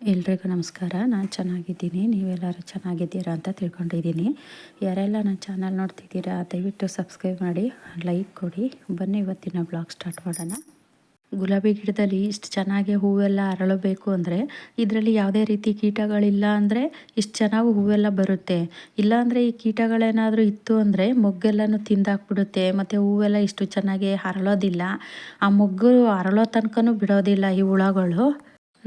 ಎಲ್ರಿಗೂ ನಮಸ್ಕಾರ. ನಾನು ಚೆನ್ನಾಗಿದ್ದೀನಿ. ನೀವೆಲ್ಲರೂ ಚೆನ್ನಾಗಿದ್ದೀರಾ ಅಂತ ತಿಳ್ಕೊಂಡಿದ್ದೀನಿ. ಯಾರೆಲ್ಲ ನನ್ನ ಚಾನಲ್ ನೋಡ್ತಿದ್ದೀರಾ, ದಯವಿಟ್ಟು ಸಬ್ಸ್ಕ್ರೈಬ್ ಮಾಡಿ, ಲೈಕ್ ಕೊಡಿ. ಬನ್ನಿ ಇವತ್ತಿನ ಬ್ಲಾಗ್ ಸ್ಟಾರ್ಟ್ ಮಾಡೋಣ. ಗುಲಾಬಿ ಗಿಡದಲ್ಲಿ ಇಷ್ಟು ಚೆನ್ನಾಗಿ ಹೂವೆಲ್ಲ ಅರಳಬೇಕು ಅಂದರೆ, ಇದರಲ್ಲಿ ಯಾವುದೇ ರೀತಿ ಕೀಟಗಳಿಲ್ಲ ಅಂದರೆ ಇಷ್ಟು ಚೆನ್ನಾಗಿ ಹೂವೆಲ್ಲ ಬರುತ್ತೆ. ಇಲ್ಲಾಂದರೆ ಈ ಕೀಟಗಳೇನಾದರೂ ಇತ್ತು ಅಂದರೆ ಮೊಗ್ಗೆಲ್ಲನೂ ತಿಂದಾಕ್ಬಿಡುತ್ತೆ. ಮತ್ತು ಹೂವೆಲ್ಲ ಇಷ್ಟು ಚೆನ್ನಾಗಿ ಅರಳೋದಿಲ್ಲ. ಆ ಮೊಗ್ಗು ಅರಳೋ ತನಕನೂ ಬಿಡೋದಿಲ್ಲ ಈ ಹುಳಗಳು.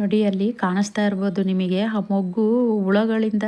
ನೋಡಿ, ಅಲ್ಲಿ ಕಾಣಿಸ್ತಾ ಇರ್ಬೋದು ನಿಮಗೆ. ಆ ಮೊಗ್ಗು ಹುಳಗಳಿಂದ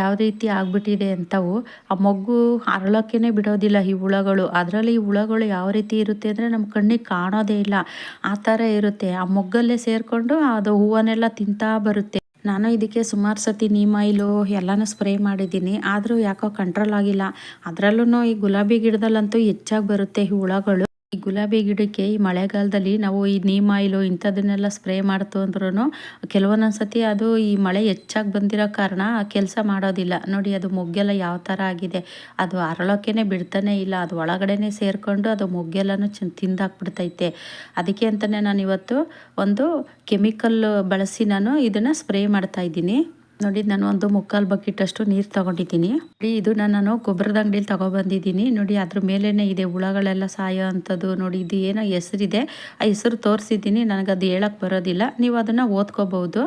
ಯಾವ ರೀತಿ ಆಗ್ಬಿಟ್ಟಿದೆ ಅಂತವು. ಆ ಮೊಗ್ಗು ಅರಳೋಕ್ಕೇ ಬಿಡೋದಿಲ್ಲ ಈ ಹುಳಗಳು. ಅದರಲ್ಲಿ ಈ ಹುಳಗಳು ಯಾವ ರೀತಿ ಇರುತ್ತೆ ಅಂದರೆ ನಮ್ಮ ಕಣ್ಣಿಗೆ ಕಾಣೋದೇ ಇಲ್ಲ. ಆ ಥರ ಇರುತ್ತೆ. ಆ ಮೊಗ್ಗಲ್ಲೇ ಸೇರಿಕೊಂಡು ಅದು ಹೂವನ್ನೆಲ್ಲ ತಿಂತಾ ಬರುತ್ತೆ. ನಾನು ಇದಕ್ಕೆ ಸುಮಾರು ಸತಿ ನೀಮ್ ಆಯಿಲು ಎಲ್ಲನೂ ಸ್ಪ್ರೇ ಮಾಡಿದ್ದೀನಿ. ಆದರೂ ಯಾಕೋ ಕಂಟ್ರೋಲ್ ಆಗಿಲ್ಲ. ಅದರಲ್ಲೂ ಈ ಗುಲಾಬಿ ಗಿಡದಲ್ಲಂತೂ ಹೆಚ್ಚಾಗಿ ಬರುತ್ತೆ ಈ ಹುಳಗಳು. ಈ ಗುಲಾಬಿ ಗಿಡಕ್ಕೆ ಈ ಮಳೆಗಾಲದಲ್ಲಿ ನಾವು ಈ ನೀಮ್ ಆಯಿಲು ಇಂಥದನ್ನೆಲ್ಲ ಸ್ಪ್ರೇ ಮಾಡ್ತು ಅಂದ್ರೂ ಕೆಲವೊಂದೊಂದು ಸತಿ ಅದು ಈ ಮಳೆ ಹೆಚ್ಚಾಗಿ ಬಂದಿರೋ ಕಾರಣ ಆ ಕೆಲಸ ಮಾಡೋದಿಲ್ಲ. ನೋಡಿ ಅದು ಮೊಗ್ಗೆಲ್ಲ ಯಾವ ಥರ ಆಗಿದೆ. ಅದು ಅರಳೋಕ್ಕೇ ಬಿಡ್ತಾನೆ ಇಲ್ಲ. ಅದು ಒಳಗಡೆನೆ ಸೇರಿಕೊಂಡು ಅದು ಮೊಗ್ಗೆಲ್ಲನೂ ಚ ತಿಂದಾಕ್ಬಿಡ್ತೈತೆ. ಅದಕ್ಕೆ ಅಂತಲೇ ನಾನು ಇವತ್ತು ಒಂದು ಕೆಮಿಕಲ್ ಬಳಸಿ ನಾನು ಇದನ್ನು ಸ್ಪ್ರೇ ಮಾಡ್ತಾ ಇದ್ದೀನಿ. ನೋಡಿ, ನಾನು ಒಂದು ಮುಕ್ಕಾಲು ಬಕೆಟಷ್ಟು ನೀರು ತಗೊಂಡಿದ್ದೀನಿ. ನೋಡಿ, ಇದು ನಾನು ಗೊಬ್ಬರದ ಅಂಗಡಿಲಿ ತಗೊಬಂದಿದ್ದೀನಿ. ನೋಡಿ, ಅದ್ರ ಮೇಲೇನೆ ಇದೆ ಹುಳಗಳೆಲ್ಲ ಸಾಯೋ ಅಂಥದ್ದು. ನೋಡಿ, ಇದು ಏನೋ ಹೆಸರಿದೆ. ಆ ಹೆಸರು ತೋರಿಸಿದ್ದೀನಿ. ನನಗೆ ಅದು ಹೇಳಕ್ಕೆ ಬರೋದಿಲ್ಲ. ನೀವು ಅದನ್ನು ಓದ್ಕೋಬಹುದು.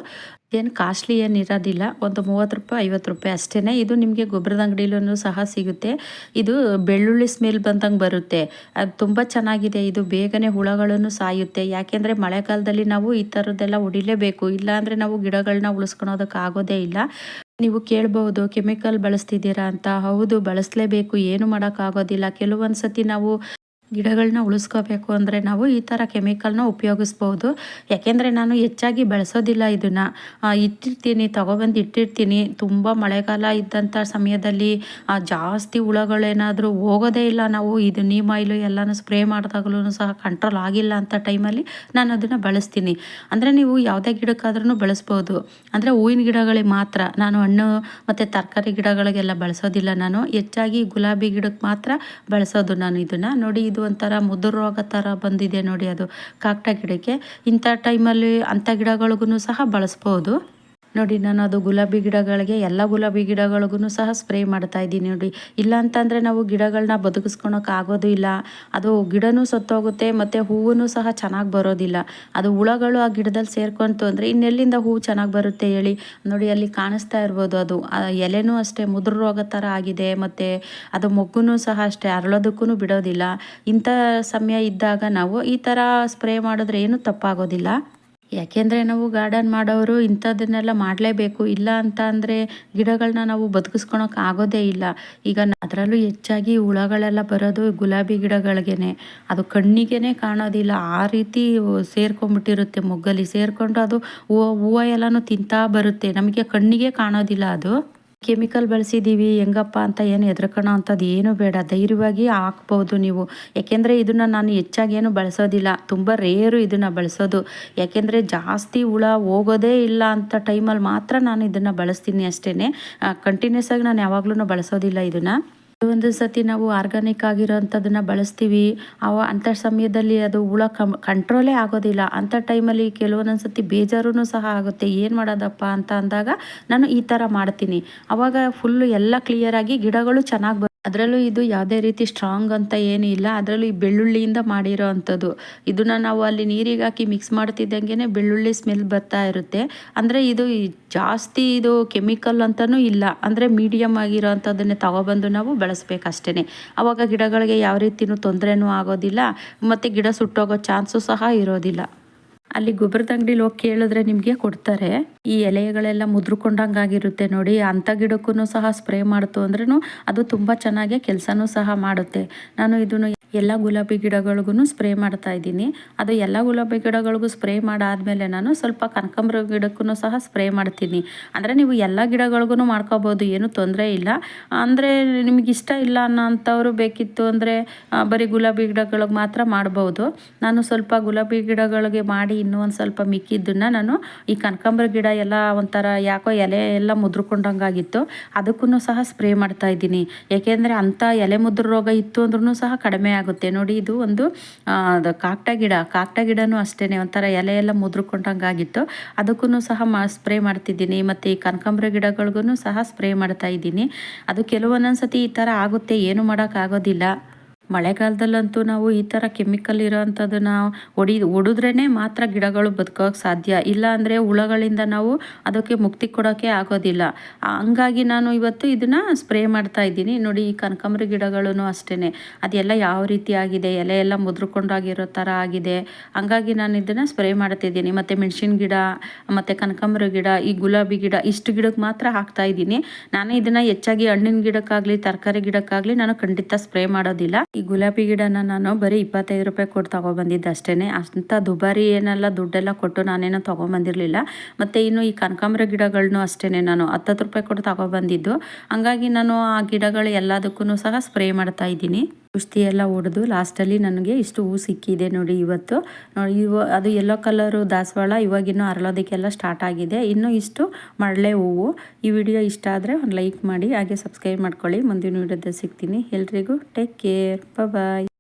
ಏನು ಕಾಸ್ಟ್ಲಿ ಏನು ಇರೋದಿಲ್ಲ. ಒಂದು ಮೂವತ್ತು ರೂಪಾಯಿ, ಐವತ್ತು ರೂಪಾಯಿ ಅಷ್ಟೇ ಇದು ನಿಮಗೆ ಗೊಬ್ಬರದ ಅಂಗಡಿಲೂ ಸಹ ಸಿಗುತ್ತೆ. ಇದು ಬೆಳ್ಳುಳ್ಳಿ ಸ್ಮೆಲ್ ಬಂದಂಗೆ ಬರುತ್ತೆ. ಅದು ತುಂಬ ಚೆನ್ನಾಗಿದೆ. ಇದು ಬೇಗನೆ ಹುಳಗಳನ್ನು ಸಾಯುತ್ತೆ. ಯಾಕೆಂದರೆ ಮಳೆಗಾಲದಲ್ಲಿ ನಾವು ಈ ಥರದ್ದೆಲ್ಲ ಹೊಡಿಲೇಬೇಕು ಇಲ್ಲಾಂದರೆ ನಾವು ಗಿಡಗಳನ್ನ ಉಳಿಸ್ಕೊಳೋದಕ್ಕೆ ಆಗೋದೇ ಇಲ್ಲ. ನೀವು ಕೇಳ್ಬೋದು ಕೆಮಿಕಲ್ ಬಳಸ್ತಿದ್ದೀರಾ ಅಂತ. ಹೌದು, ಬಳಸಲೇಬೇಕು. ಏನು ಮಾಡೋಕ್ಕಾಗೋದಿಲ್ಲ. ಕೆಲವೊಂದು ಸತಿ ನಾವು ಗಿಡಗಳನ್ನ ಉಳಿಸ್ಕೋಬೇಕು ಅಂದರೆ ನಾವು ಈ ಥರ ಕೆಮಿಕಲ್ನ ಉಪಯೋಗಿಸ್ಬೋದು. ಯಾಕೆಂದರೆ ನಾನು ಹೆಚ್ಚಾಗಿ ಬೆಳೆಸೋದಿಲ್ಲ ಇದನ್ನು. ಇಟ್ಟಿರ್ತೀನಿ, ತೊಗೊಬಂದು ಇಟ್ಟಿರ್ತೀನಿ. ತುಂಬ ಮಳೆಗಾಲ ಇದ್ದಂಥ ಸಮಯದಲ್ಲಿ ಜಾಸ್ತಿ ಹುಳಗಳೇನಾದರೂ ಹೋಗೋದೇ ಇಲ್ಲ ನಾವು. ಇದು ನೀಮ್ ಆಯಿಲು ಎಲ್ಲನೂ ಸ್ಪ್ರೇ ಮಾಡಿದಾಗಲೂ ಸಹ ಕಂಟ್ರೋಲ್ ಆಗಿಲ್ಲ ಅಂತ ಟೈಮಲ್ಲಿ ನಾನು ಅದನ್ನು ಬಳಸ್ತೀನಿ. ಅಂದರೆ ನೀವು ಯಾವುದೇ ಗಿಡಕ್ಕಾದ್ರೂ ಬಳಸ್ಬೋದು. ಅಂದರೆ ಹೂವಿನ ಗಿಡಗಳಿಗೆ ಮಾತ್ರ. ನಾನು ಹಣ್ಣು ಮತ್ತು ತರಕಾರಿ ಗಿಡಗಳಿಗೆಲ್ಲ ಬಳಸೋದಿಲ್ಲ ನಾನು. ಹೆಚ್ಚಾಗಿ ಗುಲಾಬಿ ಗಿಡಕ್ಕೆ ಮಾತ್ರ ಬಳಸೋದು ನಾನು ಇದನ್ನು. ನೋಡಿ ಇದು ಒಂಥರ ಮುದುರು ರೋಗ ಥರ ಬಂದಿದೆ ನೋಡಿ ಅದು. ಕಾಕ್ಟ ಗಿಡಕ್ಕೆ ಇಂಥ ಟೈಮಲ್ಲಿ ಅಂಥ ಗಿಡಗಳಿಗೂ ಸಹ ಬಳಸ್ಬೋದು. ನೋಡಿ, ನಾನು ಅದು ಗುಲಾಬಿ ಗಿಡಗಳಿಗೆ, ಎಲ್ಲ ಗುಲಾಬಿ ಗಿಡಗಳಿಗೂ ಸಹ ಸ್ಪ್ರೇ ಮಾಡ್ತಾ ಇದ್ದೀನಿ ನೋಡಿ. ಇಲ್ಲ ಅಂತಂದರೆ ನಾವು ಗಿಡಗಳನ್ನ ಬದುಕಿಸ್ಕೊಳಕ್ಕೆ ಆಗೋದು ಇಲ್ಲ. ಅದು ಗಿಡನೂ ಸತ್ತೋಗುತ್ತೆ, ಮತ್ತು ಹೂವು ಸಹ ಚೆನ್ನಾಗಿ ಬರೋದಿಲ್ಲ. ಅದು ಹುಳಗಳು ಆ ಗಿಡದಲ್ಲಿ ಸೇರ್ಕೊಂತು ಅಂದರೆ ಇನ್ನೆಲ್ಲಿಂದ ಹೂವು ಚೆನ್ನಾಗಿ ಬರುತ್ತೆ ಹೇಳಿ. ನೋಡಿ, ಅಲ್ಲಿ ಕಾಣಿಸ್ತಾ ಇರ್ಬೋದು ಅದು. ಎಲೆನೂ ಅಷ್ಟೇ, ಮುದ್ರ ರೋಗ ಥರ ಆಗಿದೆ, ಮತ್ತು ಅದು ಮೊಗ್ಗುನೂ ಸಹ ಅಷ್ಟೇ ಅರಳೋದಕ್ಕೂ ಬಿಡೋದಿಲ್ಲ. ಇಂಥ ಸಮಯ ಇದ್ದಾಗ ನಾವು ಈ ಥರ ಸ್ಪ್ರೇ ಮಾಡಿದ್ರೆ ಏನೂ ತಪ್ಪಾಗೋದಿಲ್ಲ. ಯಾಕೆಂದರೆ ನಾವು ಗಾರ್ಡನ್ ಮಾಡೋರು ಇಂಥದ್ದನ್ನೆಲ್ಲ ಮಾಡಲೇಬೇಕು. ಇಲ್ಲ ಅಂತ ಅಂದರೆ ಗಿಡಗಳನ್ನ ನಾವು ಬದುಕಿಸ್ಕೊಳಕ್ಕೆ ಆಗೋದೇ ಇಲ್ಲ. ಈಗ ಅದರಲ್ಲೂ ಹೆಚ್ಚಾಗಿ ಹುಳಗಳೆಲ್ಲ ಬರೋದು ಗುಲಾಬಿ ಗಿಡಗಳಿಗೇನೆ. ಅದು ಕಣ್ಣಿಗೆ ಕಾಣೋದಿಲ್ಲ. ಆ ರೀತಿ ಸೇರ್ಕೊಂಡ್ಬಿಟ್ಟಿರುತ್ತೆ ಮೊಗ್ಗಲ್ಲಿ. ಸೇರಿಕೊಂಡು ಅದು ಹೂವು ಹೂವು ಎಲ್ಲನೂ ತಿಂತಾ ಬರುತ್ತೆ. ನಮಗೆ ಕಣ್ಣಿಗೆ ಕಾಣೋದಿಲ್ಲ ಅದು. ಕೆಮಿಕಲ್ ಬಳಸಿದ್ದೀವಿ ಹೆಂಗಪ್ಪ ಅಂತ ಏನು ಹೆದರ್ಕೋಣ ಅಂಥದ್ದು ಏನೂ ಬೇಡ. ಧೈರ್ಯವಾಗಿ ಹಾಕ್ಬೋದು ನೀವು. ಯಾಕೆಂದರೆ ಇದನ್ನು ನಾನು ಹೆಚ್ಚಾಗಿ ಏನು ಬಳಸೋದಿಲ್ಲ. ತುಂಬ ರೇರು ಇದನ್ನು ಬಳಸೋದು. ಯಾಕೆಂದರೆ ಜಾಸ್ತಿ ಹುಳ ಹೋಗೋದೇ ಇಲ್ಲ ಅಂತ ಟೈಮಲ್ಲಿ ಮಾತ್ರ ನಾನು ಇದನ್ನು ಬಳಸ್ತೀನಿ ಅಷ್ಟೇ ಕಂಟಿನ್ಯೂಸ್ ಆಗಿ ನಾನು ಯಾವಾಗಲೂ ಬಳಸೋದಿಲ್ಲ ಇದನ್ನು. ಒಂದು ಸತಿ ನಾವು ಆರ್ಗಾನಿಕ್ ಆಗಿರೋಂಥದ್ದನ್ನು ಬಳಸ್ತೀವಿ. ಅವ ಅಂಥ ಸಮಯದಲ್ಲಿ ಅದು ಹುಳ ಕಮ್ ಕಂಟ್ರೋಲೇ ಆಗೋದಿಲ್ಲ. ಅಂಥ ಟೈಮಲ್ಲಿ ಕೆಲವೊಂದೊಂದು ಸತಿ ಬೇಜಾರೂ ಸಹ ಆಗುತ್ತೆ. ಏನು ಮಾಡೋದಪ್ಪ ಅಂತ ಅಂದಾಗ ನಾನು ಈ ಥರ ಮಾಡ್ತೀನಿ. ಅವಾಗ ಫುಲ್ಲು ಎಲ್ಲ ಕ್ಲಿಯರಾಗಿ ಗಿಡಗಳು ಚೆನ್ನಾಗಿ ಬ ಅದರಲ್ಲೂ ಇದು ಯಾವುದೇ ರೀತಿ ಸ್ಟ್ರಾಂಗ್ ಅಂತ ಏನೂ ಇಲ್ಲ. ಅದರಲ್ಲೂ ಈ ಬೆಳ್ಳುಳ್ಳಿಯಿಂದ ಮಾಡಿರೋ ಅಂಥದ್ದು. ಇದನ್ನು ನಾವು ಅಲ್ಲಿ ನೀರಿಗೆ ಹಾಕಿ ಮಿಕ್ಸ್ ಮಾಡ್ತಿದ್ದಂಗೆ ಬೆಳ್ಳುಳ್ಳಿ ಸ್ಮೆಲ್ ಬರ್ತಾ ಇರುತ್ತೆ. ಅಂದರೆ ಇದು ಜಾಸ್ತಿ ಇದು ಕೆಮಿಕಲ್ ಅಂತಲೂ ಇಲ್ಲ. ಅಂದರೆ ಮೀಡಿಯಮ್ ಆಗಿರೋ ಅಂಥದ್ದನ್ನೇ ತಗೊಬಂದು ನಾವು ಬಳಸ್ಬೇಕು ಅಷ್ಟೇ ಆವಾಗ ಗಿಡಗಳಿಗೆ ಯಾವ ರೀತಿಯೂ ತೊಂದರೆನೂ ಆಗೋದಿಲ್ಲ. ಮತ್ತು ಗಿಡ ಸುಟ್ಟೋಗೋ ಚಾನ್ಸು ಸಹ ಇರೋದಿಲ್ಲ. ಅಲ್ಲಿ ಗೊಬ್ಬರದ ಅಂಗಡಿಲಿ ಹೋಗಿ ಕೇಳಿದ್ರೆ ನಿಮಗೆ ಕೊಡ್ತಾರೆ. ಈ ಎಲೆಗಳೆಲ್ಲ ಮುದ್ರಕೊಂಡಂಗಾಗಿರುತ್ತೆ ನೋಡಿ. ಅಂಥ ಗಿಡಕ್ಕೂ ಸಹ ಸ್ಪ್ರೇ ಮಾಡ್ತು ಅಂದ್ರೂ ಅದು ತುಂಬ ಚೆನ್ನಾಗಿ ಕೆಲಸನೂ ಸಹ ಮಾಡುತ್ತೆ. ನಾನು ಇದನ್ನು ಎಲ್ಲ ಗುಲಾಬಿ ಗಿಡಗಳಿಗೂ ಸ್ಪ್ರೇ ಮಾಡ್ತಾ ಇದ್ದೀನಿ. ಅದು ಎಲ್ಲ ಗುಲಾಬಿ ಗಿಡಗಳಿಗೂ ಸ್ಪ್ರೇ ಮಾಡಾದಮೇಲೆ ನಾನು ಸ್ವಲ್ಪ ಕನಕಾಂಬ್ರ ಗಿಡಕ್ಕೂ ಸಹ ಸ್ಪ್ರೇ ಮಾಡ್ತೀನಿ. ಅಂದರೆ ನೀವು ಎಲ್ಲ ಗಿಡಗಳಿಗೂ ಮಾಡ್ಕೋಬೋದು, ಏನೂ ತೊಂದರೆ ಇಲ್ಲ. ಅಂದರೆ ನಿಮಗೆ ಇಷ್ಟ ಇಲ್ಲ ಅನ್ನೋಂಥವ್ರು ಬೇಕಿತ್ತು ಅಂದರೆ ಬರೀ ಗುಲಾಬಿ ಗಿಡಗಳಿಗೆ ಮಾತ್ರ ಮಾಡ್ಬೋದು. ನಾನು ಸ್ವಲ್ಪ ಗುಲಾಬಿ ಗಿಡಗಳಿಗೆ ಮಾಡಿ ಇನ್ನೂ ಒಂದು ಸ್ವಲ್ಪ ಮಿಕ್ಕಿದ್ದನ್ನು ನಾನು ಈ ಕನಕಾಂಬ್ರ ಗಿಡ ಎಲ್ಲ ಒಂಥರ ಯಾಕೋ ಎಲೆ ಎಲ್ಲ ಮುದ್ರಕೊಂಡಂಗಾಗಿತ್ತು. ಅದಕ್ಕೂ ಸಹ ಸ್ಪ್ರೇ ಮಾಡ್ತಾ ಇದ್ದೀನಿ. ಏಕೆಂದರೆ ಅಂಥ ಎಲೆ ಮುದ್ರ ರೋಗ ಇತ್ತು ಅಂದ್ರೂ ಸಹ ಕಡಿಮೆ ಆಗುತ್ತೆ. ನೋಡಿ, ಇದು ಒಂದು ಕಾಕ್ಟ ಗಿಡ. ಕಾಕ್ಟ ಗಿಡನೂ ಅಷ್ಟೇ ಒಂಥರ ಎಲೆ ಎಲ್ಲ ಮುದ್ರಕೊಂಡಂಗೆ ಆಗಿತ್ತು ಅದಕ್ಕೂ ಸಹ ಮಾ, ಸ್ಪ್ರೇ ಮಾಡ್ತಿದ್ದೀನಿ. ಮತ್ತು ಈ ಕನಕಾಂಬ್ರ ಗಿಡಗಳಿಗೂ ಸಹ ಸ್ಪ್ರೇ ಮಾಡ್ತಾ ಇದ್ದೀನಿ. ಅದು ಕೆಲವೊಂದೊಂದು ಸತಿ ಈ ಥರ ಆಗುತ್ತೆ. ಏನು ಮಾಡೋಕ್ಕಾಗೋದಿಲ್ಲ. ಮಳೆಗಾಲದಲ್ಲಂತೂ ನಾವು ಈ ಥರ ಕೆಮಿಕಲ್ ಇರೋವಂಥದ್ದನ್ನು ಹೊಡಿ ಹೊಡಿದ್ರೇ ಮಾತ್ರ ಗಿಡಗಳು ಬದುಕೋಕೆ ಸಾಧ್ಯ. ಇಲ್ಲ ಅಂದರೆ ಹುಳಗಳಿಂದ ನಾವು ಅದಕ್ಕೆ ಮುಕ್ತಿ ಕೊಡೋಕ್ಕೆ ಆಗೋದಿಲ್ಲ. ಹಂಗಾಗಿ ನಾನು ಇವತ್ತು ಇದನ್ನು ಸ್ಪ್ರೇ ಮಾಡ್ತಾ ಇದ್ದೀನಿ. ನೋಡಿ, ಈ ಕನಕಾಂಬರಿ ಗಿಡಗಳೂ ಅಷ್ಟೇ ಅದೆಲ್ಲ ಯಾವ ರೀತಿ ಆಗಿದೆ? ಎಲೆ ಎಲ್ಲ ಮುದ್ರಕೊಂಡಾಗಿರೋ ಥರ ಆಗಿದೆ. ಹಂಗಾಗಿ ನಾನು ಇದನ್ನು ಸ್ಪ್ರೇ ಮಾಡ್ತಿದ್ದೀನಿ ಮತ್ತು ಮೆಣಸಿನ ಗಿಡ, ಮತ್ತು ಕನಕಾಂಬರ ಗಿಡ, ಈ ಗುಲಾಬಿ ಗಿಡ, ಇಷ್ಟು ಗಿಡಕ್ಕೆ ಮಾತ್ರ ಹಾಕ್ತಾ ಇದ್ದೀನಿ. ನಾನು ಇದನ್ನು ಹೆಚ್ಚಾಗಿ ಹಣ್ಣಿನ ಗಿಡಕ್ಕಾಗಲಿ, ತರಕಾರಿ ಗಿಡಕ್ಕಾಗಲಿ ನಾನು ಖಂಡಿತ ಸ್ಪ್ರೇ ಮಾಡೋದಿಲ್ಲ. ಈ ಗುಲಾಬಿ ಗಿಡನ ನಾನು ಬರೀ ಇಪ್ಪತ್ತೈದು ರೂಪಾಯಿ ಕೊಟ್ಟು ತಗೊಬಂದಿದ್ದೆ ಅಷ್ಟೇ ಅಂಥ ದುಬಾರಿ ಏನೆಲ್ಲ ದುಡ್ಡೆಲ್ಲ ಕೊಟ್ಟು ನಾನೇನೋ ತೊಗೊಂಬಂದಿರಲಿಲ್ಲ. ಮತ್ತು ಇನ್ನು ಈ ಕನಕಾಂಬರ ಗಿಡಗಳನ್ನೂ ಅಷ್ಟೇ ನಾನು ಹತ್ತತ್ತು ರೂಪಾಯಿ ಕೊಟ್ಟು ತಗೊಬಂದಿದ್ದು. ಹಂಗಾಗಿ ನಾನು ಆ ಗಿಡಗಳು ಎಲ್ಲದಕ್ಕೂ ಸಹ ಸ್ಪ್ರೇ ಮಾಡ್ತಾ ಇದ್ದೀನಿ. ಔಷಧಿ ಎಲ್ಲ ಹೊಡೆದು ಲಾಸ್ಟಲ್ಲಿ ನನಗೆ ಇಷ್ಟು ಹೂ ಸಿಕ್ಕಿದೆ ನೋಡಿ ಇವತ್ತು. ಇವ, ಅದು ಯೆಲ್ಲೋ ಕಲರು ದಾಸವಾಳ ಇವಾಗಿನ್ನು ಅರಳೋದಕ್ಕೆಲ್ಲ ಸ್ಟಾರ್ಟ್ ಆಗಿದೆ. ಇನ್ನು ಇಷ್ಟು ಮರಳೆ ಹೂವು. ಈ ವಿಡಿಯೋ ಇಷ್ಟ ಆದರೆ ಒಂದು ಲೈಕ್ ಮಾಡಿ, ಹಾಗೆ ಸಬ್ಸ್ಕ್ರೈಬ್ ಮಾಡ್ಕೊಳ್ಳಿ. ಮುಂದಿನ ವಿಡಿಯೋದಲ್ಲಿ ಸಿಗ್ತೀನಿ. ಎಲ್ರಿಗೂ ಟೇಕ್ ಕೇರ್ ಬಾಯ್